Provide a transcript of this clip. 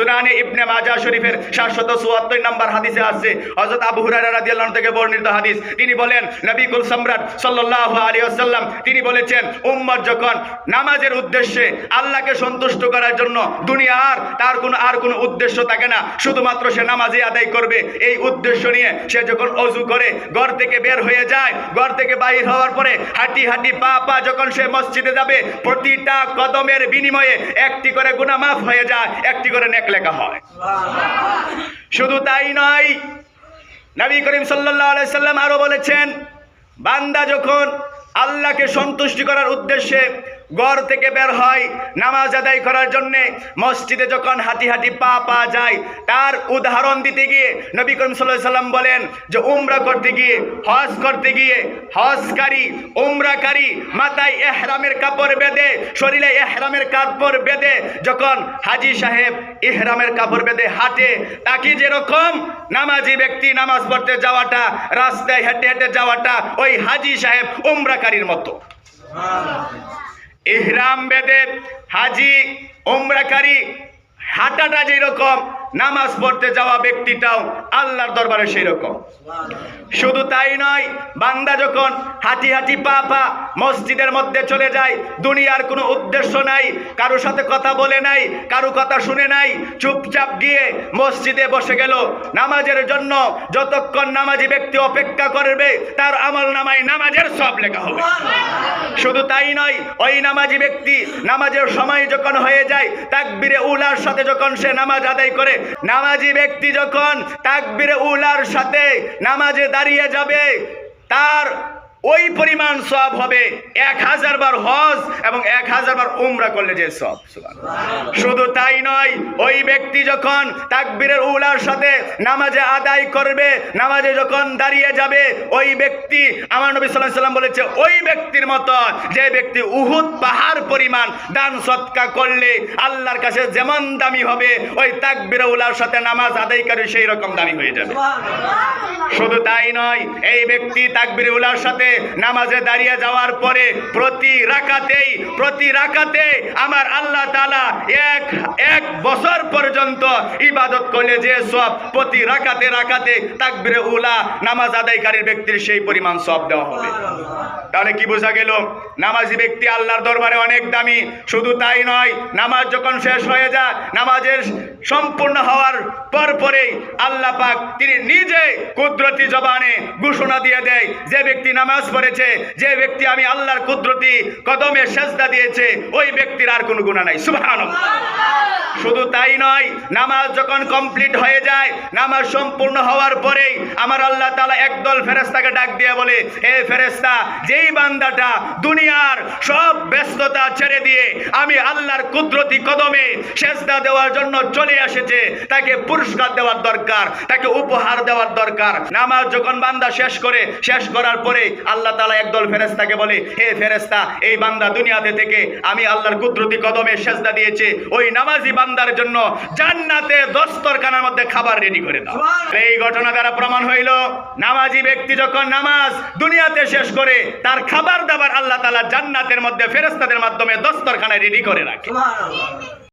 সুনানে ইবনে মাজা শরীফের 774 নম্বর হাদিসে আছে হযরত আবু হুরায়রা রাদিয়াল্লাহু থেকে বর্ণিত হাদিস। তিনি বলেন সম্রাট তিনি বলেছেন যখন নামাজের উদ্দেশ্যে আল্লাহকে সন্তুষ্ট করার জন্য দুনিয়ার তার আর উদ্দেশ্য থাকে না, শুধুমাত্র সে নামাজই আদায় করবে। এই উদ্দেশ্য নিয়ে সে যখন অজু করে, ঘর থেকে বের হয়ে যায়, ঘর থেকে বাইর হওয়ার পরে হাঁটি হাঁটি পা পা যখন সে মসজিদে যাবে, প্রতিটা কদমের বিনিময়ে একটি করে গুনাহ মাফ হয়ে যায়, একটি করে নেক লেখা হয়। শুধু তাই নয়, নবী করিম সাল্লাম আরও বলেছেন, বান্দা যখন আল্লাহকে সন্তুষ্টি করার উদ্দেশ্যে ঘর থেকে বের হয় নামাজ আদায় করার জন্য। মসজিদে যখন হাঁটি হাঁটি পা পা যায়, তার উদাহরণ দিতে গিয়ে নবী করিম সাল্লাম বলেন যে, উমরা করতে গিয়ে, হজ করতে গিয়ে, হজকারী, উমরাকারী মাথায় এহরামের কাপড় বেঁধে, শরীরে এহরামের কাপড় বেঁধে যখন হাজি সাহেব ইহরামের কাপড় বেঁধে হাঁটে, তাকে যেরকম নামাজি ব্যক্তি নামাজ পড়তে যাওয়াটা, রাস্তায় হেঁটে হেঁটে যাওয়াটা ওই হাজি সাহেব উমরাকারীর মতো। ইহরাম বেদে হাজি উমরাকারী হাঁটাটা যেরকম নামাজ পড়তে যাওয়া ব্যক্তিটাও আল্লাহর দরবারে সেই রকম শুধু তাই নয়, বান্দা যখন হাঁটি হাঁটি পা পা মসজিদের মধ্যে চলে যায়, দুনিয়ার কোনো উদ্দেশ্য নাই কারও সাথে কথা বলে নাই, কারও কথা শুনে নাই, চুপচাপ গিয়ে মসজিদে বসে গেল। নামাজের জন্য যতক্ষণ নামাজি ব্যক্তি অপেক্ষা করবে, তার আমল নামায় নামাজের সব লেখা হবে। শুধু তাই নয়, ওই নামাজি ব্যক্তি নামাজের সময় যখন হয়ে যায়, তাকবিরে উলার সাথে যখন সে নামাজ আদায় করে নামাজি ব্যক্তি যখন তাকবিরে উলার সাথে নামাজে দাঁড়িয়ে যাবে তার ওই পরিমাণ সব হবে এক হাজার বার হজ এবং এক হাজার বার উমরা করলে যে সব শুধু তাই নয় ওই ব্যক্তি যখন তাকবীরের উলার সাথে নামাজে আদায় করবে নামাজে যখন দাঁড়িয়ে যাবে ওই ব্যক্তি আমার নবী আলাইহি সাল্লাম বলেছে ওই ব্যক্তির মতো যে ব্যক্তি উহুদ পাহাড় পরিমাণ দান সৎকা করলে আল্লাহর কাছে যেমন দামি হবে ওই তাকবীরের উলার সাথে নামাজ আদায়কারী সেই রকম দামি হয়ে যাবে। শুধু তাই নয় এই ব্যক্তি তাকবির উলার সাথে নামাজে দাঁড়িয়ে যাওয়ার পরে প্রতি রাকাতেই, প্রতি রাকাতে আমার আল্লাহ তাআলা এক এক বছর পর্যন্ত ইবাদত করলে যে সব প্রতি রাকাতে রাকাতে তাকবির উলা নামাজ আদায়কারীর ব্যক্তির সেই পরিমাণ সব দেওয়া হবে। তাহলে কি বোঝা গেল? নামাজি ব্যক্তি আল্লাহর দরবারে অনেক দামি। শুধু তাই নয়, নামাজ যখন শেষ হয়ে যায়, নামাজের সম্পূর্ণ হওয়ার পর পরেই আল্লাহ পাক তিনি নিজে কুদরতি জবানে ঘোষণা দিয়ে দেয়, যে ব্যক্তি নামাজ পড়েছে যে ব্যক্তি আমি আল্লাহর কুদরতি কদমে সেজদা দিয়েছে ওই ব্যক্তির আর কোনো গুণা নাই। সুবহানাল্লাহ। শুধু তাই নয় নামাজ যখন কমপ্লিট হয়ে যায় নামাজ সম্পূর্ণ হওয়ার পরেই আমার আল্লাহ তালা একদল ফেরেস্তাকে ডাক দিয়ে বলে এ ফেরেস্তা যেই বান্দাটা দুনিয়ার সব ব্যস্ততা ছেড়ে দিয়ে আমি আল্লাহর কুদরতি কদমে সেজদা দেওয়ার জন্য চলে এসেছে তাকে পুরস্কার দেওয়ার দরকার তাকে উপহার দেওয়ার দরকার। নামাজ যখন বান্দা শেষ করে শেষ করার পরে আল্লাহ তালা একদল ফেরেস্তাকে বলে হে ফেরেস্তা এই বান্দা দুনিয়াতে থেকে আমি আল্লাহর কুদরতি কদমে সেজদা দিয়েছে। ওই নামাজি বান্দার জন্য জান্নাতে দস্তরখানার মধ্যে খাবার রেডি করে দাও। এই ঘটনা দ্বারা প্রমাণ হইল নামাজি ব্যক্তি যখন নামাজ দুনিয়াতে শেষ করে তার খাবার দাবার আল্লাহ তালা জান্নাতের মধ্যে ফেরেস্তাদের মাধ্যমে দস্তরখানায় রেডি করে রাখে।